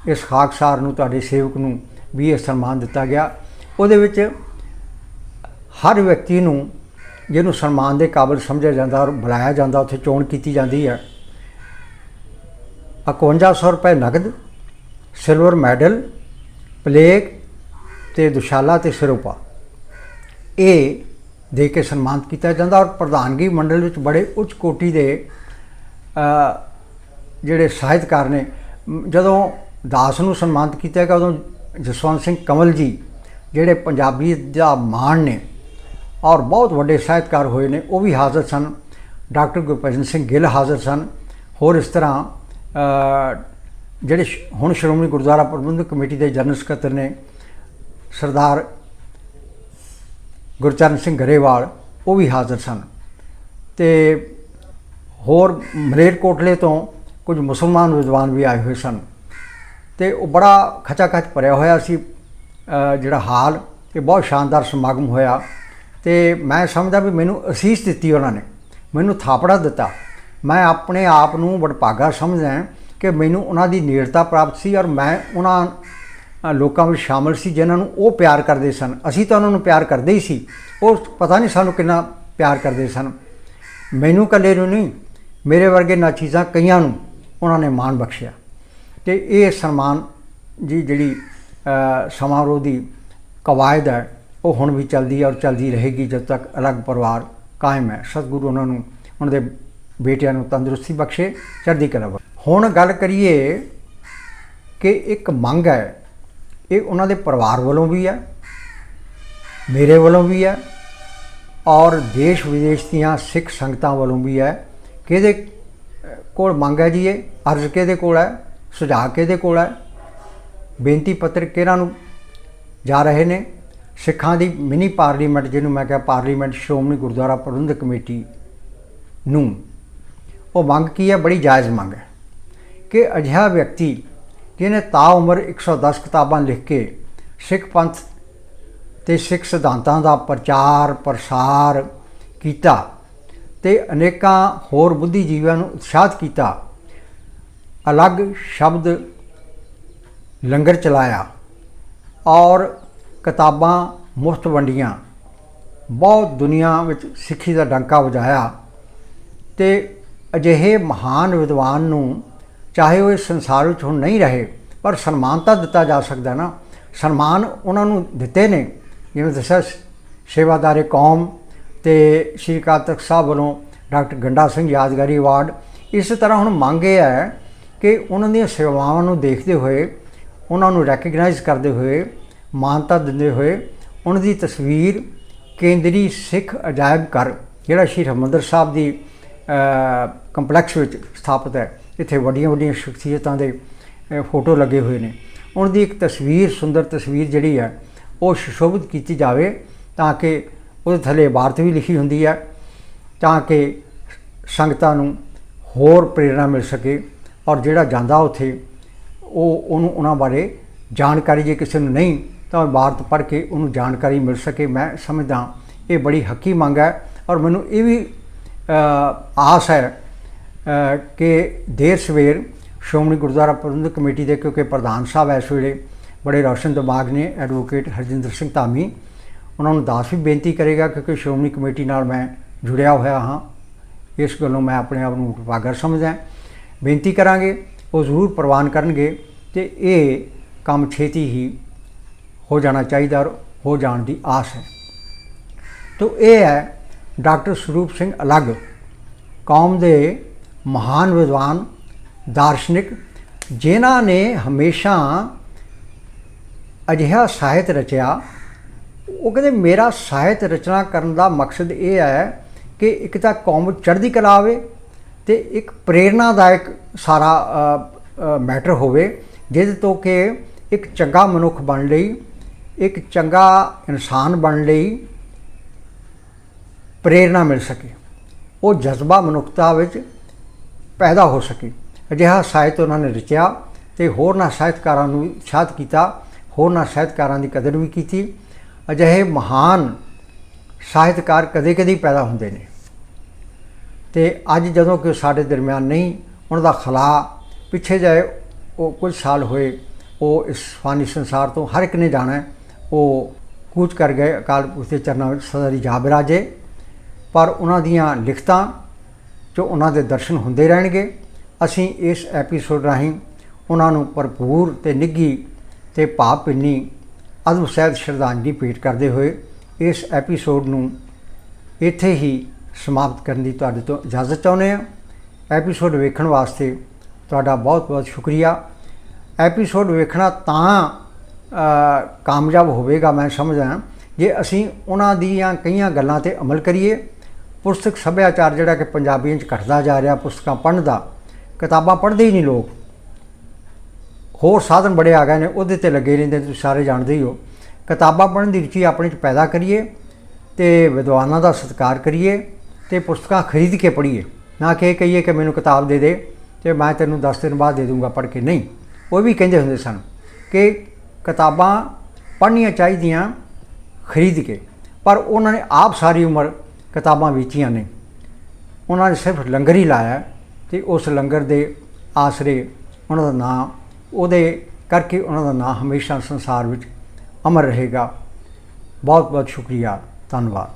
ਇਸ ਖਾਕਸਾਰ ਨੂੰ, ਤੁਹਾਡੇ ਸੇਵਕ ਨੂੰ ਵੀ ਇਹ ਸਨਮਾਨ ਦਿੱਤਾ ਗਿਆ। ਉਹਦੇ ਵਿੱਚ ਹਰ ਵਿਅਕਤੀ ਨੂੰ ਜਿਹਨੂੰ ਸਨਮਾਨ ਦੇ ਕਾਬਿਲ ਸਮਝਿਆ ਜਾਂਦਾ ਔਰ ਬੁਲਾਇਆ ਜਾਂਦਾ, ਉੱਥੇ ਚੋਣ ਕੀਤੀ ਜਾਂਦੀ ਹੈ। 5100 ਰੁਪਏ ਨਗਦ ਸਿਲਵਰ ਮੈਡਲ ਪਲੇਗ ਤੇ ਦੁਸ਼ਾਲਾ ਤੇ ਸਿਰੋਪਾ। ਇਹ ਦੇ ਕੇ ਸਨਮਾਨਿਤ ਕੀਤਾ ਜਾਂਦਾ ਔਰ ਪ੍ਰਧਾਨਗੀ ਮੰਡਲ ਵਿੱਚ ਬੜੇ ਉੱਚ ਕੋਟੀ ਦੇ ਜਿਹੜੇ ਸਾਹਿਤਕਾਰ ਨੇ, ਜਦੋਂ ਦਾਸ ਨੂੰ ਸਨਮਾਨਿਤ ਕੀਤਾ ਗਿਆ, ਉਦੋਂ ਜਸਵੰਤ ਸਿੰਘ ਕਮਲ ਜੀ, ਜਿਹੜੇ ਪੰਜਾਬੀ ਦਾ ਮਾਣ ਨੇ ਔਰ ਬਹੁਤ ਵੱਡੇ ਸਾਹਿਤਕਾਰ ਹੋਏ ਨੇ, ਉਹ ਵੀ ਹਾਜ਼ਰ ਸਨ। ਡਾਕਟਰ ਗੁਰਭਜਨ ਸਿੰਘ ਗਿੱਲ ਹਾਜ਼ਰ ਸਨ। ਹੋਰ ਇਸ ਤਰ੍ਹਾਂ ਜਿਹੜੇ ਹੁਣ ਸ਼੍ਰੋਮਣੀ ਗੁਰਦੁਆਰਾ ਪ੍ਰਬੰਧਕ ਕਮੇਟੀ ਦੇ ਜਨਰਲ ਸਕੱਤਰ ਨੇ, ਸਰਦਾਰ ਗੁਰਚਰਨ ਸਿੰਘ ਗਰੇਵਾਲ, ਉਹ ਵੀ ਹਾਜ਼ਰ ਸਨ। ਤੇ ਹੋਰ ਮਲੇਰਕੋਟਲੇ ਤੋਂ ਕੁਝ ਮੁਸਲਮਾਨ ਵਿਦਵਾਨ ਵੀ ਆਏ ਹੋਏ ਸਨ। ਤੇ ਉਹ ਬੜਾ ਖਚਾ ਭਰਿਆ ਹੋਇਆ ਸੀ ਜਿਹੜਾ ਹਾਲ, ਤੇ ਬਹੁਤ ਸ਼ਾਨਦਾਰ ਸਮਾਗਮ ਹੋਇਆ। ਤੇ ਮੈਂ ਸਮਝਦਾ ਵੀ ਮੈਨੂੰ ਅਸੀਸ ਦਿੱਤੀ ਉਹਨਾਂ ਨੇ। ਮੈਨੂੰ ਥਾਪੜਾ ਦਿੱਤਾ। ਮੈਂ ਆਪਣੇ ਆਪ ਨੂੰ ਵਡਭਾਗਾ ਸਮਝਦਾ ਕਿ ਮੈਨੂੰ ਉਹਨਾਂ ਦੀ ਨੇੜਤਾ ਪ੍ਰਾਪਤ ਸੀ ਔਰ ਮੈਂ ਉਹਨਾਂ ਲੋਕਾਂ ਵਿੱਚ ਸ਼ਾਮਲ ਸੀ ਜਿਨ੍ਹਾਂ ਨੂੰ ਉਹ ਪਿਆਰ ਕਰਦੇ ਸਨ। ਅਸੀਂ ਤਾਂ ਉਹਨਾਂ ਨੂੰ ਪਿਆਰ ਕਰਦੇ ਹੀ ਸੀ। ਉਹ ਪਤਾ ਨਹੀਂ ਸਾਨੂੰ ਕਿੰਨਾ ਪਿਆਰ ਕਰਦੇ ਸਨ। ਮੈਨੂੰ ਇਕੱਲੇ ਨੂੰ ਨਹੀਂ, ਮੇਰੇ ਵਰਗੇ ਨਾਚੀਜ਼ਾਂ ਕਈਆਂ ਨੂੰ ਉਹਨਾਂ ਨੇ ਮਾਣ ਬਖਸ਼ਿਆ। ਤੇ ਇਹ ਸਨਮਾਨ ਜੀ ਜਿਹੜੀ ਸਮਾਰੋਹ ਦੀ ਕਵਾਇਦ ਹੈ ਉਹ ਹੁਣ ਵੀ ਚੱਲਦੀ ਹੈ ਔਰ ਚੱਲਦੀ ਰਹੇਗੀ ਜਦ ਤੱਕ ਅਲੱਗ ਪਰਿਵਾਰ ਕਾਇਮ ਹੈ। ਸਤਿਗੁਰੂ ਉਹਨਾਂ ਨੂੰ, ਉਹਨਾਂ ਦੇ ਬੇਟਿਆਂ ਨੂੰ ਤੰਦਰੁਸਤੀ ਬਖਸ਼ੇ, ਚੜ੍ਹਦੀ ਕਲਾ ਬਖਸ਼ੇ। ਹੁਣ ਗੱਲ ਕਰੀਏ ਕਿ ਇੱਕ ਮੰਗ ਹੈ, ਇਹ ਉਹਨਾਂ ਦੇ ਪਰਿਵਾਰ ਵੱਲੋਂ ਵੀ ਹੈ, ਮੇਰੇ ਵੱਲੋਂ ਵੀ ਹੈ ਔਰ ਦੇਸ਼ ਵਿਦੇਸ਼ ਦੀਆਂ ਸਿੱਖ ਸੰਗਤਾਂ ਵੱਲੋਂ ਵੀ ਹੈ। ਕਿਹਦੇ ਕੋਲ ਮੰਗ ਹੈ ਜੀ ਇਹ? ਅਰਜ਼ ਕਿਹਦੇ ਕੋਲ ਹੈ? ਸੁਝਾਅ ਕਿਹਦੇ ਕੋਲ ਹੈ? ਬੇਨਤੀ ਪੱਤਰ ਕਿਹਨਾਂ ਨੂੰ ਜਾ ਰਹੇ ਨੇ? ਸਿੱਖਾਂ ਦੀ ਮਿਨੀ ਪਾਰਲੀਮੈਂਟ, ਜਿਹਨੂੰ ਮੈਂ ਕਿਹਾ ਪਾਰਲੀਮੈਂਟ ਸ਼੍ਰੋਮਣੀ ਗੁਰਦੁਆਰਾ ਪ੍ਰਬੰਧਕ ਕਮੇਟੀ ਨੂੰ, ਉਹ ਮੰਗ ਕੀ ਹੈ? ਬੜੀ ਜਾਇਜ਼ ਮੰਗ ਹੈ ਕਿ ਅਜਿਹਾ ਵਿਅਕਤੀ ਜਿਹਨੇ ਤਾ ਉਮਰ 110 ਕਿਤਾਬਾਂ ਲਿਖ ਕੇ ਸਿੱਖ ਪੰਥ ਤੇ ਸਿੱਖ ਸਿਧਾਂਤਾਂ ਦਾ ਪ੍ਰਚਾਰ, ਪ੍ਰਸਾਰ ਕੀਤਾ ਤੇ ਅਨੇਕਾਂ ਹੋਰ ਬੁੱਧੀਜੀਵੀਆਂ ਨੂੰ ਉਤਸ਼ਾਹਿਤ ਕੀਤਾ, ਅਲੱਗ ਸ਼ਬਦ ਲੰਗਰ ਚਲਾਇਆ ਔਰ ਕਿਤਾਬਾਂ ਮੁਫਤ ਵੰਡੀਆਂ। ਬਹੁਤ ਦੁਨੀਆ ਵਿੱਚ ਸਿੱਖੀ ਦਾ ਡੰਕਾ ਵਜਾਇਆ ਤੇ ਅਜਿਹੇ ਮਹਾਨ ਵਿਦਵਾਨ ਨੂੰ ਚਾਹੇ ਉਹ ਇਸ ਸੰਸਾਰ ਵਿੱਚ ਹੁਣ ਨਹੀਂ ਰਹੇ, ਪਰ ਸਨਮਾਨ ਤਾਂ ਦਿੱਤਾ ਜਾ ਸਕਦਾ ਨਾ। ਸਨਮਾਨ ਉਹਨਾਂ ਨੂੰ ਦਿੱਤੇ ਨੇ, ਜਿਵੇਂ ਦੱਸਿਆ ਸ- ਸੇਵਾਦਾਰੇ ਕੌਮ ਤੇ ਸ਼੍ਰੀ ਅਕਾਲ ਤਖਤ ਸਾਹਿਬ ਵੱਲੋਂ ਡਾਕਟਰ ਗੰਡਾ ਸਿੰਘ ਯਾਦਗਾਰੀ ਅਵਾਰਡ। ਇਸ ਤਰ੍ਹਾਂ ਹੁਣ ਮੰਗ ਇਹ ਹੈ ਕਿ ਉਹਨਾਂ ਦੀਆਂ ਸੇਵਾਵਾਂ ਨੂੰ ਦੇਖਦੇ ਹੋਏ, ਉਹਨਾਂ ਨੂੰ ਰੈਕਗਨਾਈਜ਼ ਕਰਦੇ ਹੋਏ ਮਾਨਤਾ ਦਿੰਦੇ ਹੋਏ ਉਹਨਾਂ ਦੀ ਤਸਵੀਰ ਕੇਂਦਰੀ ਸਿੱਖ ਅਜਾਇਬ ਘਰ, ਜਿਹੜਾ ਸ਼੍ਰੀ ਹਰਿਮੰਦਰ ਸਾਹਿਬ ਦੀ ਕੰਪਲੈਕਸ ਵਿੱਚ ਸਥਾਪਿਤ ਹੈ। ਇੱਥੇ ਵੱਡੀਆਂ ਵੱਡੀਆਂ ਸ਼ਖਸੀਅਤਾਂ ਦੇ ਫੋਟੋ ਲੱਗੇ ਹੋਏ ਨੇ। ਉਹਨਾਂ ਦੀ ਇੱਕ ਤਸਵੀਰ, ਸੁੰਦਰ ਤਸਵੀਰ ਜਿਹੜੀ ਹੈ, ਉਹ ਸੁਸ਼ੋਭਿਤ ਕੀਤੀ ਜਾਵੇ ਤਾਂ ਕਿ ਉਹਦੇ ਥੱਲੇ ਇਬਾਰਤ ਵੀ ਲਿਖੀ ਹੁੰਦੀ ਹੈ, ਤਾਂ ਕਿ ਸੰਗਤਾਂ ਨੂੰ ਹੋਰ ਪ੍ਰੇਰਣਾ ਮਿਲ ਸਕੇ ਔਰ ਜਿਹੜਾ ਜਾਂਦਾ ਉੱਥੇ, ਉਹ ਉਹਨੂੰ ਉਹਨਾਂ ਬਾਰੇ ਜਾਣਕਾਰੀ ਜੇ ਕਿਸੇ ਨੂੰ ਨਹੀਂ ਤਾਂ ਇਬਾਰਤ ਪੜ੍ਹ ਕੇ ਉਹਨੂੰ ਜਾਣਕਾਰੀ ਮਿਲ ਸਕੇ। ਮੈਂ ਸਮਝਦਾ ਇਹ ਬੜੀ ਹੱਕੀ ਮੰਗ ਹੈ ਔਰ ਮੈਨੂੰ ਇਹ ਵੀ ਆਸ ਹੈ ਕਿ ਦੇਰ ਸਵੇਰ ਸ਼੍ਰੋਮਣੀ ਗੁਰਦੁਆਰਾ ਪ੍ਰਬੰਧਕ ਕਮੇਟੀ ਦੇ, ਕਿਉਂਕਿ ਪ੍ਰਧਾਨ ਸਾਹਿਬ ਇਸ ਵੇਲੇ ਬੜੇ ਰੌਸ਼ਨ ਦਿਮਾਗ ਨੇ, ਐਡਵੋਕੇਟ ਹਰਜਿੰਦਰ ਸਿੰਘ ਧਾਮੀ, ਉਹਨਾਂ ਨੂੰ ਦਾਸ ਵੀ ਬੇਨਤੀ ਕਰੇਗਾ, ਕਿਉਂਕਿ ਸ਼੍ਰੋਮਣੀ ਕਮੇਟੀ ਨਾਲ ਮੈਂ ਜੁੜਿਆ ਹੋਇਆ ਹਾਂ। ਇਸ ਗੱਲੋਂ ਮੈਂ ਆਪਣੇ ਆਪ ਨੂੰ ਵਿਭਾਗਰ ਸਮਝਦਾ ਬੇਨਤੀ ਕਰਾਂਗੇ, ਉਹ ਜ਼ਰੂਰ ਪ੍ਰਵਾਨ ਕਰਨਗੇ ਤੇ ਇਹ ਕੰਮ ਛੇਤੀ ਹੀ ਹੋ ਜਾਣਾ ਚਾਹੀਦਾ ਔਰ ਹੋ ਜਾਣ ਦੀ ਆਸ ਹੈ। ਤੋ ਇਹ ਹੈ ਡਾਕਟਰ ਸਰੂਪ ਸਿੰਘ ਅਲੱਗ, ਕੌਮ ਦੇ ਮਹਾਨ ਵਿਦਵਾਨ, ਦਾਰਸ਼ਨਿਕ, ਜਿਨ੍ਹਾਂ ਨੇ ਹਮੇਸ਼ਾ ਅਜਿਹਾ ਸਾਹਿਤ ਰਚਿਆ। ਉਹ ਕਹਿੰਦੇ ਮੇਰਾ ਸਾਹਿਤ ਰਚਨਾ ਕਰਨ ਦਾ ਮਕਸਦ ਇਹ ਹੈ ਕਿ ਇੱਕ ਤਾਂ ਕੌਮ ਚੜ੍ਹਦੀ ਕਲਾ ਆਵੇ ਤੇ ਇੱਕ ਪ੍ਰੇਰਨਾਦਾਇਕ ਸਾਰਾ ਮੈਟਰ ਹੋਵੇ, ਜਿਹਦੇ ਤੋਂ ਕਿ ਇੱਕ ਚੰਗਾ ਮਨੁੱਖ ਬਣ ਲਈ। ਇੱਕ ਚੰਗਾ ਇਨਸਾਨ ਬਣਨ ਲਈ ਪ੍ਰੇਰਣਾ ਮਿਲ ਸਕੇ। ਉਹ ਜਜ਼ਬਾ ਮਨੁੱਖਤਾ ਵਿੱਚ ਪੈਦਾ ਹੋ ਸਕੇ। ਅਜਿਹਾ ਸਾਹਿਤ ਉਹਨਾਂ ਨੇ ਰਚਿਆ ਤੇ ਹੋਰਨਾਂ ਸਾਹਿਤਕਾਰਾਂ ਨੂੰ ਉਤਸ਼ਾਹਿਤ ਕੀਤਾ ਹੋਰਨਾਂ ਸਾਹਿਤਕਾਰਾਂ ਦੀ ਕਦਰ ਵੀ ਕੀਤੀ। ਅਜਿਹੇ ਮਹਾਨ ਸਾਹਿਤਕਾਰ ਕਦੇ-ਕਦੇ ਪੈਦਾ ਹੁੰਦੇ ਨੇ। ਤੇ ਅੱਜ ਜਦੋਂ ਕਿ ਉਹ ਸਾਡੇ ਦਰਮਿਆਨ ਨਹੀਂ, ਉਹਨਾਂ ਦਾ ਖਲਾ ਪਿੱਛੇ ਜਾਏ, ਉਹ ਕੁਝ ਸਾਲ ਹੋਏ, ਉਹ ਇਸ ਫਾਨੀ ਸੰਸਾਰ ਤੋਂ ਹਰ ਇੱਕ ਨੇ ਜਾਣਾ ਹੈ। ਉਹ ਕੂਚ ਕਰ ਗਏ, ਅਕਾਲ ਪੁਰਖ ਦੇ ਚਰਨਾਂ ਵਿੱਚ ਸਦਾ ਦੀ ਜਾ ਬਿਰਾਜੇ ਪਰ ਉਹਨਾਂ ਦੀਆਂ ਲਿਖਤਾਂ ਜੋ ਉਹਨਾਂ ਦੇ ਦਰਸ਼ਨ ਹੁੰਦੇ ਰਹਿਣਗੇ, ਅਸੀਂ ਇਸ ਐਪੀਸੋਡ ਰਾਹੀਂ ਉਹਨਾਂ ਨੂੰ ਭਰਪੂਰ ਤੇ ਨਿੱਘੀ ਤੇ ਭਾਵ ਭਿੰਨੀ ਅਦਬ ਸਹਿਤ ਸ਼ਰਧਾਂਜਲੀ ਭੇਟ ਕਰਦੇ ਹੋਏ ਇਸ ਐਪੀਸੋਡ ਨੂੰ ਇੱਥੇ ਹੀ ਸਮਾਪਤ ਕਰਨ ਦੀ ਤੁਹਾਡੇ ਤੋਂ ਇਜਾਜ਼ਤ ਚਾਹੁੰਦੇ ਹਾਂ। ਐਪੀਸੋਡ ਵੇਖਣ ਵਾਸਤੇ ਤੁਹਾਡਾ ਬਹੁਤ ਬਹੁਤ ਸ਼ੁਕਰੀਆ। ਐਪੀਸੋਡ ਵੇਖਣਾ ਤਾਂ ਕਾਮਯਾਬ ਹੋਵੇਗਾ, ਮੈਂ ਸਮਝਦਾ ਜੇ ਅਸੀਂ ਉਹਨਾਂ ਦੀਆਂ ਕਈਆਂ ਗੱਲਾਂ ਤੇ ਅਮਲ ਕਰੀਏ, ਪੁਸਤਕ ਸੱਭਿਆਚਾਰ ਜਿਹੜਾ ਕਿ ਪੰਜਾਬੀਆਂ 'ਚ ਘਟਦਾ ਜਾ ਰਿਹਾ, ਪੁਸਤਕਾਂ ਪੜ੍ਹਨ ਦਾ, ਕਿਤਾਬਾਂ ਪੜ੍ਹਦੇ ਹੀ ਨਹੀਂ ਲੋਕ। ਹੋਰ ਸਾਧਨ ਬੜੇ ਆ ਗਏ ਨੇ, ਉਹਦੇ ਤੇ ਲੱਗੇ ਰਹਿੰਦੇ ਤੁਸੀਂ ਸਾਰੇ ਜਾਣਦੇ ਹੀ ਹੋ। ਕਿਤਾਬਾਂ ਪੜ੍ਹਨ ਦੀ ਰੁਚੀ ਆਪਣੇ 'ਚ ਪੈਦਾ ਕਰੀਏ ਤੇ ਵਿਦਵਾਨਾਂ ਦਾ ਸਤਿਕਾਰ ਕਰੀਏ ਤੇ ਪੁਸਤਕਾਂ ਖਰੀਦ ਕੇ ਪੜ੍ਹੀਏ। ਨਾ ਕਿ ਇਹ ਕਹੀਏ ਕਿ ਮੈਨੂੰ ਕਿਤਾਬ ਦੇ ਦੇ ਤੇ ਮੈਂ ਤੈਨੂੰ 10 ਦਿਨ ਬਾਅਦ ਦੇ ਦੂੰਗਾ ਪੜ੍ਹ ਕੇ। ਨਹੀਂ, ਉਹ ਵੀ ਕਹਿੰਦੇ ਹੁੰਦੇ ਸਨ ਕਿ ਕਿਤਾਬਾਂ ਪੜ੍ਹਨੀਆਂ ਚਾਹੀਦੀਆਂ ਖਰੀਦ ਕੇ, ਪਰ ਉਹਨਾਂ ਨੇ ਆਪ ਸਾਰੀ ਉਮਰ ਕਿਤਾਬਾਂ ਵੇਚੀਆਂ ਨੇ। ਉਹਨਾਂ ਨੇ ਸਿਰਫ ਲੰਗਰ ਹੀ ਲਾਇਆ ਤੇ ਉਸ ਲੰਗਰ ਦੇ ਆਸਰੇ ਉਹਨਾਂ ਦਾ ਨਾਂ, ਉਹਦੇ ਕਰਕੇ ਉਹਨਾਂ ਦਾ ਨਾਂ ਹਮੇਸ਼ਾ ਸੰਸਾਰ ਵਿੱਚ ਅਮਰ ਰਹੇਗਾ। ਬਹੁਤ ਬਹੁਤ ਸ਼ੁਕਰੀਆ, ਧੰਨਵਾਦ।